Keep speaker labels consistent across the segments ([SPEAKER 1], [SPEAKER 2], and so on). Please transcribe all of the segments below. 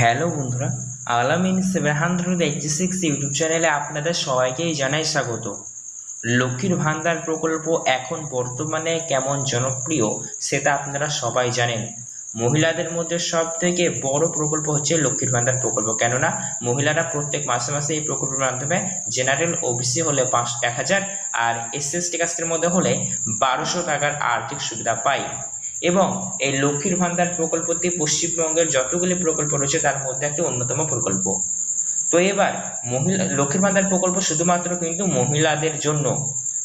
[SPEAKER 1] Hello বন্ধুরা, Alamin seven hundred eighty six YouTube চ্যানেলে আপনাদের সবাইকেই জানাই স্বাগত। লক্ষ্মীর ভান্ডার প্রকল্প এখন বর্তমানে কেমন জনপ্রিয় সেটা আপনারা সবাই জানেন। মহিলাদের মধ্যে সব থেকে বড় প্রকল্প হচ্ছে লক্ষ্মীর ভান্ডার প্রকল্প। কেননা, মহিলারা প্রত্যেক মাসে মাসে এই প্রকল্পের মাধ্যমে জেনারেল ওবিসি হলে পাঁচ এক হাজার আর এসসি কাস্টের মধ্যে হলে বারোশো টাকার আর্থিক সুবিধা পায়। এবং এই লক্ষ্মীর ভান্ডার প্রকল্পটি পশ্চিমবঙ্গের যতগুলি প্রকল্প রয়েছে, তার মধ্যে একটি অন্যতম প্রকল্প। তো এবার মহিলা, লক্ষ্মীর ভান্ডার প্রকল্প শুধুমাত্র কিন্তু মহিলাদের জন্য।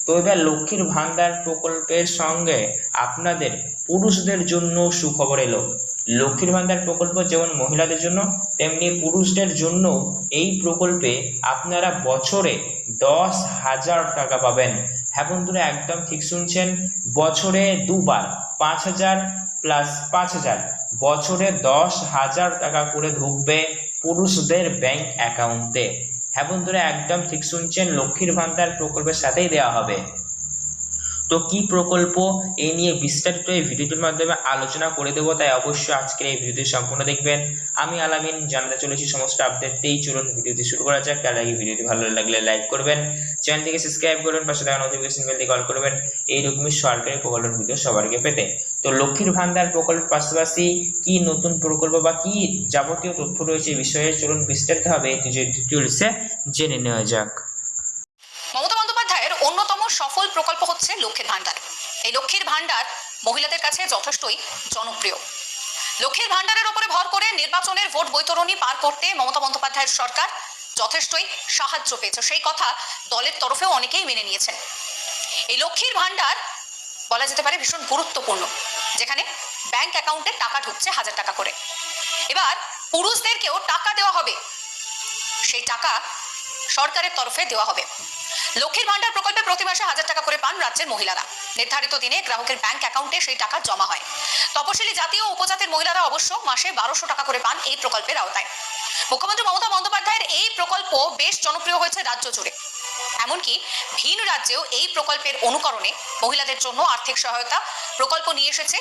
[SPEAKER 1] তো এবার লক্ষ্মীর ভান্ডার প্রকল্পের সঙ্গে আপনাদের পুরুষদের জন্য সুখবর এলো। লক্ষ্মীর ভান্ডার প্রকল্প যেমন মহিলাদের জন্য, তেমনি পুরুষদের জন্য এই প্রকল্পে আপনারা বছরে দশ হাজার টাকা পাবেন। হ্যাঁ বন্ধুরা, একদম ঠিক শুনছেন, বছরে দুবার। পাঁচ হাজার প্লাস পাঁচ হাজার। বছরে দশ হাজার টাকা করে ঢুকবে পুরুষদের ব্যাংক অ্যাকাউন্টে হ্যাঁ বন্ধুরা, একদম ঠিক শুনছেন, লক্ষ্মীর ভান্ডার প্রকল্পের সাথেই দেওয়া হবে। তো কি প্রকল্প? এই নিয়ে বিস্তারিত এই ভিডিওটির মাধ্যমে আলোচনা করে দেবো, তাই অবশ্যই আজকের এই ভিডিওটি সম্পূর্ণ দেখবেন। আমি আলামিন, জানতে চলেছি সমস্ত আপডেটতেই চলুন ভিডিওটি শুরু করা যাক। তার আগে ভিডিওটি ভালো লাগলে লাইক করবেন। চ্যানেলটিকে সাবস্ক্রাইব করবেন পাশে থাকা নোটিফিকেশন বেল দিয়ে কল করবেন। এইরকমই সরকারি প্রকল্পের ভিডিও সবার আগে পেতে। তো লক্ষ্মীর ভান্ডার প্রকল্পের পাশাপাশি কি নতুন প্রকল্প বা কি যাবতীয় তথ্য রয়েছে বিষয়ে চলুন বিস্তারিতভাবে ডিটেলসে জেনে নেওয়া যাক।
[SPEAKER 2] মহিলাদের কাছে যথেষ্টই জনপ্রিয়। লক্ষ্মীর ভাণ্ডারের ওপরে ভর করে নির্বাচনের ভোট বৈতরণী পার করতে মমতা বন্দ্যোপাধ্যায়ের সরকার যথেষ্টই সাহায্য পেয়েছে। সেই কথা দলের তরফেও অনেকেই মেনে নিয়েছেন। এই লক্ষ্মীর ভাণ্ডার বলা যেতে পারে ভীষণ গুরুত্বপূর্ণ, যেখানে ব্যাংক অ্যাকাউন্টে টাকা ঢুকছে হাজার টাকা করে। এবার পুরুষদেরকেও টাকা দেওয়া হবে। সেই টাকা সরকারের তরফে দেওয়া হবে। লক্ষ্মীর ভান্ডার প্রকল্পে প্রতি মাসে হাজার টাকা করে পান রাজ্যের মহিলারা। নির্ধারিত দিনে গ্রাহকের ব্যাংক অ্যাকাউন্টে সেই টাকা জমা হয়। তপশিলি জাতীয় উপজাতির মহিলারা অবশ্য মাসে বারোশো টাকা করে পান এই প্রকল্পের আওতায়। মুখ্যমন্ত্রী মমতা বন্দ্যোপাধ্যায়ের এই প্রকল্প বেশ জনপ্রিয় হয়েছে রাজ্য জুড়ে। এমনকি ভিন রাজ্যেও এই প্রকল্পের অনুকরণে মহিলাদের জন্য আর্থিক সহায়তা প্রকল্প নিয়ে এসেছে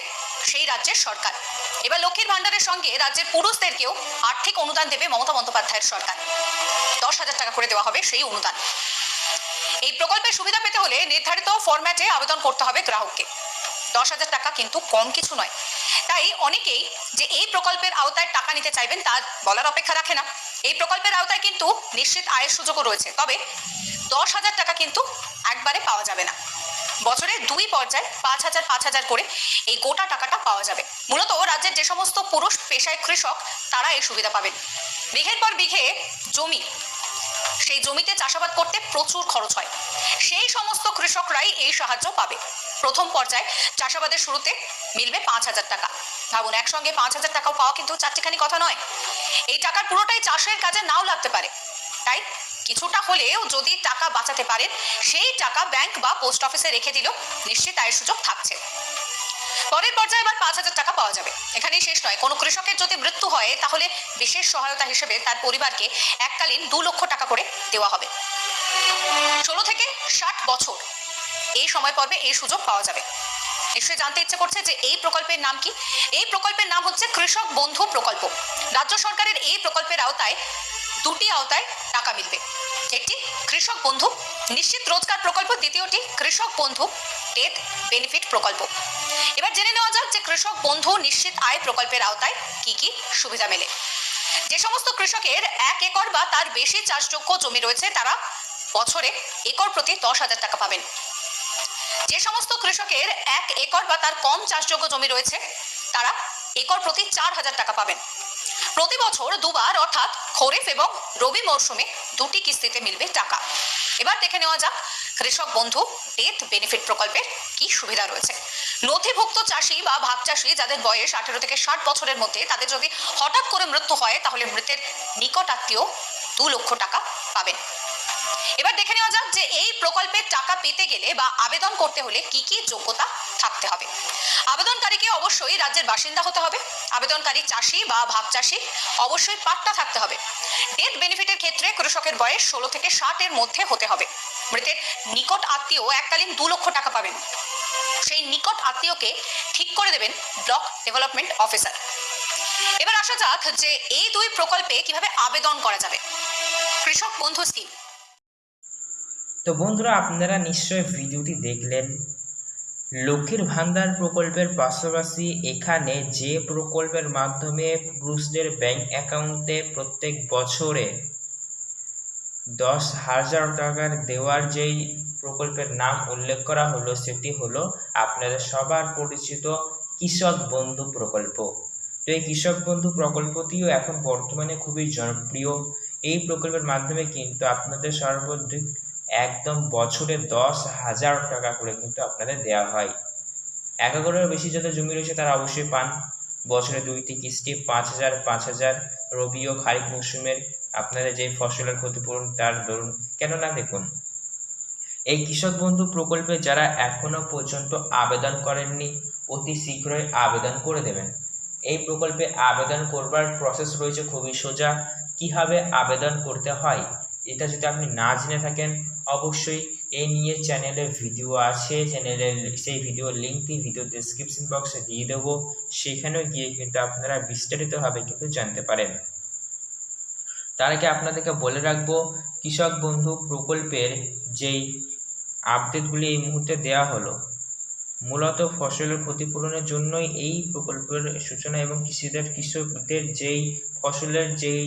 [SPEAKER 2] সেই রাজ্যের সরকার। এবার লক্ষ্মীর ভাণ্ডারের সঙ্গে রাজ্যের পুরুষদেরকেও আর্থিক অনুদান দেবে মমতা বন্দ্যোপাধ্যায়ের সরকার। দশ হাজার টাকা করে দেওয়া হবে সেই অনুদান। এই প্রকল্পের সুবিধা পেতে হলে নির্ধারিত ফরম্যাটে আবেদন করতে হবে গ্রাহককে। দশ হাজার টাকা কিন্তু কম কিছু নয়। তাই অনেকেই যে এই প্রকল্পের আওতায় টাকা নিতে চাইবেন তা বলার অপেক্ষা রাখে না। এই প্রকল্পের আওতায় কিন্তু নিশ্চিত আয়ের সুযোগও রয়েছে। তবে দশ হাজার টাকা কিন্তু একবারে পাওয়া যাবে না। বছরে দুই পর্যায়ে পাঁচ হাজার পাঁচ হাজার করে এই গোটা টাকাটা পাওয়া যাবে। মূলত রাজ্যের যে সমস্ত পুরুষ পেশায় কৃষক, তারা এই সুবিধা পাবেন। বিঘের পর বিঘে জমি সেই জমিতে চাষাবাদ করতে প্রচুর খরচ হয়। সেই সমস্ত কৃষকরাই এই সাহায্য পাবে। প্রথম পর্যায়ে চাষাবাদের শুরুতে মিলবে পাঁচ হাজার টাকা। ভাবুন, একসঙ্গে পাঁচ হাজার টাকাও পাওয়া কিন্তু চারটিখানি কথা নয়। এই টাকার পুরোটাই চাষের কাজে নাও লাগতে পারে। তাই কিছুটা হলেও যদি টাকা বাঁচাতে পারেন, সেই টাকা ব্যাংক বা পোস্ট অফিসে রেখে দিল নিশ্চিত আয়ের সুযোগ থাকছে। পরের পর্যায়ে এবার পাঁচ হাজার টাকা পাওয়া যাবে। এখানেই শেষ নয়। কোনো কৃষকের যদি মৃত্যু হয়, তাহলে বিশেষ সহায়তা হিসেবে তার পরিবারকে এককালীন দু লক্ষ টাকা করে দেওয়া হবে। ষোলো থেকে ষাট বছর এই সময় পর্বে এই সুযোগ পাওয়া যাবে। নিশ্চয়ই জানতে ইচ্ছে করছে যে এই প্রকল্পের নাম কি? এই প্রকল্পের নাম হচ্ছে কৃষক বন্ধু প্রকল্প। রাজ্য সরকারের এই প্রকল্পের আওতায় দুটি আওতায় টাকা মিলবে। একটি কৃষক বন্ধু, নিশ্চিত রোজগার প্রকল্প, দ্বিতীয়টি কৃষক বন্ধু ডেথ বেনিফিট প্রকল্প। এবার জেনে নেওয়া যাক যে কৃষক বন্ধু নিশ্চিত আয় প্রকল্পের আওতায় কি কি সুবিধা মেলে। যে সমস্ত কৃষকের এক একর বা তার বেশি চাষযোগ্য জমি রয়েছে, তারা বছরে একর প্রতি দশ হাজার টাকা পাবেন। যে সমস্ত কৃষকের এক একর বা তার কম চাষযোগ্য জমি রয়েছে, তারা একর প্রতি চার হাজার টাকা পাবেন। প্রতি বছর দুবার, অর্থাৎ খরিফ এবং রবি মরশুমে দুটি কিস্তিতে মিলবে টাকা। এবার দেখে নেওয়া যাক কৃষক বন্ধু ডেথ বেনিফিট প্রকল্পের কি সুবিধা রয়েছে? নথিভুক্ত চাষি বা ভাগ চাষি যাদের বয়স আঠেরো থেকে ষাট বছরের মধ্যে, তাদের যদি হঠাৎ করে মৃত্যু হয়, তাহলে মৃতের নিকট আত্মীয় দু লক্ষ টাকা পাবেন। এবার দেখে নেওয়া যাক যে এই প্রকল্পের টাকা পেতে গেলে বা আবেদন করতে হলে কি কি যোগ্যতা থাকতে হবে। আবেদনকারীকে অবশ্যই রাজ্যের বাসিন্দা হতে হবে। আবেদনকারী চাষি বা ভাগ চাষি অবশ্যই পাট্টা থাকতে হবে। ডেথ বেনিফিটের ক্ষেত্রে কৃষকের বয়স ষোলো থেকে ষাটের মধ্যে হতে হবে। মৃতের নিকট আত্মীয় এককালীন দু লক্ষ টাকা পাবেন। সেই নিকট আত্মীয়কে ঠিক করে দেবেন ব্লক ডেভেলপমেন্ট অফিসার। এবার আসা যাক যে এই দুই প্রকল্পে কীভাবে আবেদন করা যাবে। কৃষক বন্ধু স্কিম।
[SPEAKER 1] তো বন্ধুরা, আপনারা নিশ্চয় ভিডিওটি দেখলেন। লক্ষ্মীর ভান্ডার প্রকল্পের পাশাপাশি এখানে যে প্রকল্পের মাধ্যমে পুরুষদের ব্যাংক অ্যাকাউন্টে প্রত্যেক বছরে দশ হাজার টাকার দেওয়ার যেই প্রকল্পের নাম উল্লেখ করা হলো, সেটি হলো আপনাদের সবার পরিচিত কৃষক বন্ধু প্রকল্প। তো এই কৃষক বন্ধু প্রকল্পটিও এখন বর্তমানে খুবই জনপ্রিয়। এই প্রকল্পের মাধ্যমে কিন্তু আপনাদের সর্বাধিক একদম বছরে দশ হাজার টাকা করে কিন্তু আপনাদের দেওয়া হয়। এক একরের বেশি যাদের জমি রয়েছে তারা অবশ্যই পান। বছরে দুইটি কিস্তি, পাঁচ হাজার পাঁচ হাজার, রবি ও খারিফ মৌসুমের আপনাদের যে ফসলের ক্ষতিপূরণ তার ধরুন। কেননা দেখুন, এই কৃষক বন্ধু প্রকল্পে যারা এখনও পর্যন্ত আবেদন করেননি, অতি শীঘ্রই আবেদন করে দেবেন। এই প্রকল্পে আবেদন করবার প্রসেস রয়েছে খুবই সোজা। কীভাবে আবেদন করতে হয়, এটা যদি আপনি না জেনে থাকেন অবশ্যই এই নিয়ে চ্যানেলে ভিডিও আছে চ্যানেলের সেই ভিডিও লিঙ্কটি ভিডিও ডেসক্রিপশন বক্সে দিয়ে দেবো। সেখানেও গিয়ে কিন্তু আপনারা বিস্তারিতভাবে কিন্তু জানতে পারেন। তার আগে আপনাদেরকে বলে রাখব, কৃষক বন্ধু প্রকল্পের যেই আপডেটগুলি এই মুহূর্তে দেওয়া হলো, মূলত ফসলের ক্ষতিপূরণের জন্যই এই প্রকল্পের সূচনা এবং কৃষিদের কৃষকদের যেই ফসলের যেই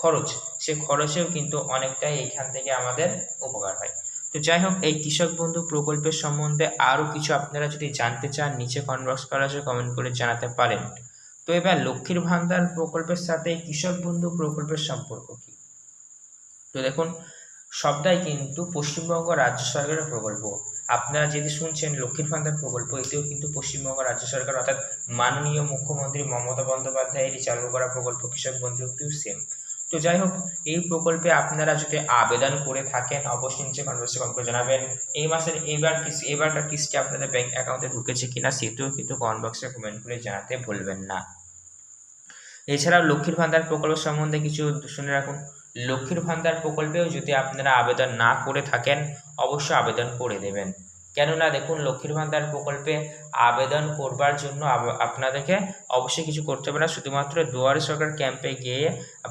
[SPEAKER 1] খরচ, সে খরচেও কিন্তু অনেকটাই এখান থেকে আমাদের উপকার হয়। তো যাই হোক, এই কৃষক বন্ধু প্রকল্পের সম্বন্ধে আরও কিছু আপনারা যদি জানতে চান, নিচে বক্স করা আছে কমেন্ট করে জানাতে পারেন। তো এবার লক্ষ্মীর ভান্ডার প্রকল্পের সাথে কৃষক বন্ধু প্রকল্পের সম্পর্ক কি? তো দেখুন, সবটাই কিন্তু পশ্চিমবঙ্গ রাজ্য সরকারের প্রকল্প। আপনারা যদি শুনছেন, লক্ষ্মীর ভান্ডার প্রকল্প, এটিও কিন্তু পশ্চিমবঙ্গ রাজ্য সরকার, অর্থাৎ মাননীয় মুখ্যমন্ত্রী মমতা বন্দ্যোপাধ্যায়েরই চালু করা প্রকল্প, কৃষক বন্ধুটিও সেম তো যাই হোক, এই প্রকল্পে আপনারা যদি আবেদন করে থাকেন, অবশ্যই নিচে কনভার্সে কম করে জানাবেন। এই মাসের এবার কিস্তি এবারকার কিস্তি আপনাদের ব্যাংক অ্যাকাউন্টে ঢুকেছে কিনা, সেটিও কিন্তু কমেন্ট বক্সে কমেন্ট করে জানাতে ভুলবেন না। এছাড়াও লক্ষ্মীর ভান্ডার প্রকল্প সম্বন্ধে কিছু শুনে রাখুন। লক্ষ্মীর ভান্ডার প্রকল্পেও যদি আপনারা আবেদন না করে থাকেন, অবশ্যই আবেদন করে দেবেন। কেননা দেখুন, লক্ষ্মীর ভান্ডার প্রকল্পে আবেদন করবার জন্য আপনাদেরকে অবশ্যই কিছু করতে হবে না। শুধুমাত্র দুয়ারে সরকার ক্যাম্পে গিয়ে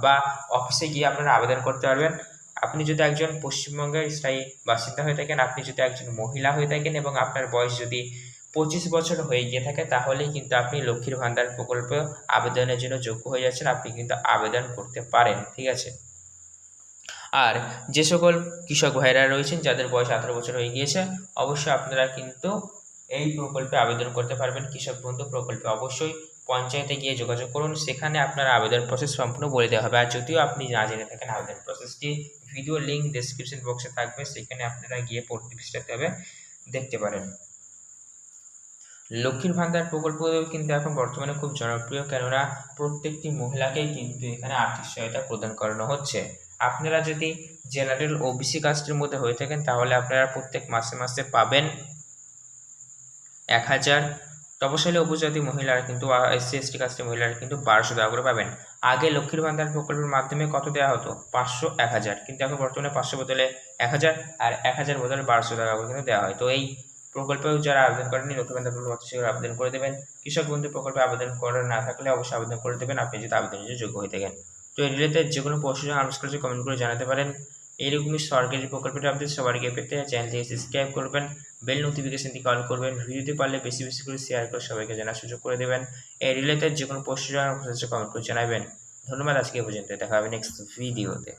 [SPEAKER 1] বা অফিসে গিয়ে আপনারা আবেদন করতে পারবেন। আপনি যদি একজন পশ্চিমবঙ্গের স্থায়ী বাসিন্দা হয়ে থাকেন, আপনি যদি একজন মহিলা হয়ে থাকেন এবং আপনার বয়স যদি পঁচিশ বছর হয়ে গিয়ে থাকে, তাহলেই কিন্তু আপনি লক্ষ্মীর ভান্ডার প্রকল্পে আবেদনের জন্য যোগ্য হয়ে যাচ্ছেন। আপনি কিন্তু আবেদন করতে পারেন, ঠিক আছে? আর যে সকল কৃষক ভাইরা রয়েছেন, যাদের বয়স আঠারো বছর হয়ে গিয়েছে, অবশ্যই আপনারা কিন্তু এই প্রকল্পে আবেদন করতে পারবেন। কৃষক বন্ধু প্রকল্পে অবশ্যই পঞ্চায়েতে গিয়ে যোগাযোগ করুন। সেখানে আপনার আবেদন প্রসেস সম্পূর্ণ বলে দেওয়া হবে। আর যদিও আপনি না জেনে থাকেন, আবেদন প্রসেসটি ভিডিও লিঙ্ক ডেসক্রিপশন বক্সে থাকবে। সেখানে আপনারা গিয়ে পড়তে বিস্তারিতভাবে দেখতে পারেন। লক্ষ্মীর ভান্ডার প্রকল্প কিন্তু এখন বর্তমানে খুব জনপ্রিয়। কেননা প্রত্যেকটি মহিলাকেই কিন্তু এখানে আর্থিক সহায়তা প্রদান করানো হচ্ছে। আপনারা যদি জেনারেল ওবিসি কাস্টের মধ্যে হয়ে থাকেন, তাহলে আপনারা প্রত্যেক মাসে মাসে পাবেন এক হাজার। তপশালী উপজাতি মহিলারা কিন্তু এসসি এসটি কাস্টের মহিলারা কিন্তু বারোশো টাকা করে পাবেন। আগে লক্ষ্মীর ভান্ডার প্রকল্পের মাধ্যমে কত দেওয়া হতো? পাঁচশো, এক হাজার। কিন্তু এখন বর্তমানে পাঁচশো বদলে এক হাজার আর এক হাজার বদলে বারোশো টাকা করে কিন্তু দেওয়া হয়। তো এই প্রকল্পেও যারা আবেদন করেননি, লক্ষ্মীর ভান্ডার প্রকল্প শীঘ্র আবেদন করে দেবেন। কৃষক বন্ধু প্রকল্পে আবেদন করে না থাকলে অবশ্যই আবেদন করে দেবেন। আপনি যদি আবেদনের যোগ্য হয়ে থাকেন তো এই রিলেটেড যে কোনো প্রশ্ন আনুষ্ঠানিক কমেন্ট করে জানাতে পারেন। এইরকমই সরকারি প্রকল্পের আপডেট সবার আগে পেতে চ্যানেলটিকে সাবস্ক্রাইব করবেন বেল নোটিফিকেশনটি কল করবেন ভিডিওটি পারলে বেশি বেশি করে শেয়ার করে সবাইকে জানার সুযোগ করে দেবেন। এই রিলেটেড যে কোনো প্রশ্ন কমেন্ট করে জানাবেন। ধন্যবাদ, আজকে পর্যন্ত দেখা হবে নেক্সট ভিডিওতে